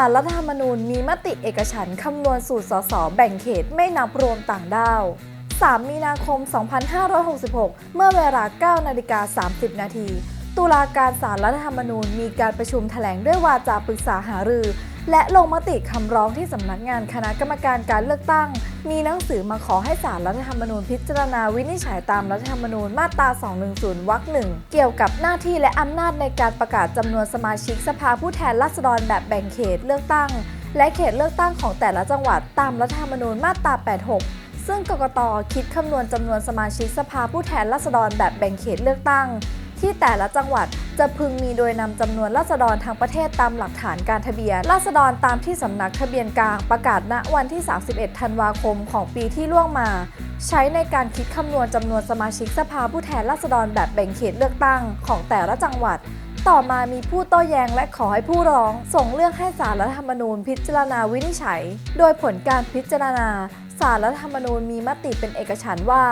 ารรัฐธรรมนูญมีมติเอกฉันท์คำนวณสูตรสสแบ่งเขตไม่นับรวมต่างด้าว 3 มีนาคม 2566 เมื่อเวลา 9 นาฬิกา 30 นาที ตุลาการสารรัฐธรรมนูญมีการประชุมแถลงด้วยวาจาปรึกษาหารือ และลงมติคำร้องที่สำนักงานคณะกรรมการการเลือกตั้ง มีหนังสือมาขอให้ศาลรัฐธรรมนูญพิจารณาวินิจฉัยตามรัฐธรรมนูญมาตรา 210 วรรคหนึ่งเกี่ยวกับหน้าที่และอำนาจในการประกาศจำนวนสมาชิกสภาผู้แทนราษฎรแบบแบ่งเขตเลือกตั้ง และเขตเลือกตั้งของแต่ละจังหวัดตามรัฐธรรมนูญมาตรา 86ซึ่งกกตคิดคำนวณจำนวนสมาชิกสภาผู้แทนราษฎรแบบแบ่งเขตเลือกตั้ง ที่แต่ละจังหวัด จะพึงมีโดยนำจำนวนราษฎรทั้งประเทศตามหลักฐานการทะเบียน ราษฎรตามที่สำนักทะเบียนกลางประกาศณวันที่ 31 ธันวาคมของปีที่ล่วงมา ใช้ในการคิดคำนวณจำนวนสมาชิกสภาผู้แทนราษฎรแบบแบ่งเขตเลือกตั้งของแต่ละจังหวัดต่อมามีผู้โต้แย้งและขอให้ผู้ร้อง ส่งเรื่องให้ศาลรัฐธรรมนูญพิจารณาวินิจฉัย โดยผลการพิจารณาศาลรัฐธรรมนูญมีมติเป็นเอกฉันท์ว่า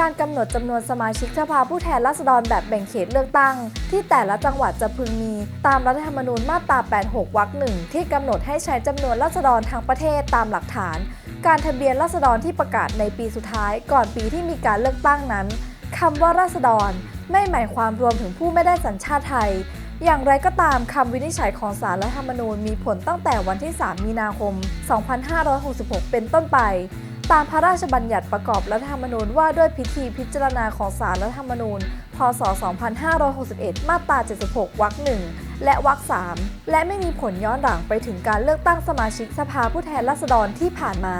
การกำหนดจำนวนสมาชิกสภาผู้แทนราษฎรแบบแบ่งเขตเลือกตั้ง ที่แต่ละจังหวัดจะพึงมี ตามรัฐธรรมนูญมาตรา 86 วรรคหนึ่งที่กำหนดให้ใช้จำนวนราษฎรทั้งประเทศตามหลักฐาน การทะเบียนราษฎรที่ประกาศในปีสุดท้าย ก่อนปีที่มีการเลือกตั้งนั้นคำว่าราษฎร ไม่หมายความรวมถึงผู้ไม่ได้สัญชาติไทย อย่างไรก็ตามคำวินิจฉัยของศาลรัฐธรรมนูญมีผลตั้งแต่วันที่ 3 มีนาคม 2566 เป็นต้นไป ตามพระราชบัญญัติประกอบรัฐธรรมนูญว่าด้วยพิธีพิจารณาของศาลรัฐธรรมนูญ พศ 2561 มาตรา 76 วรรคหนึ่งและวรรคสามและไม่มีผลย้อนหลังไปถึงการเลือกตั้งสมาชิกสภาผู้แทนราษฎรที่ผ่านมา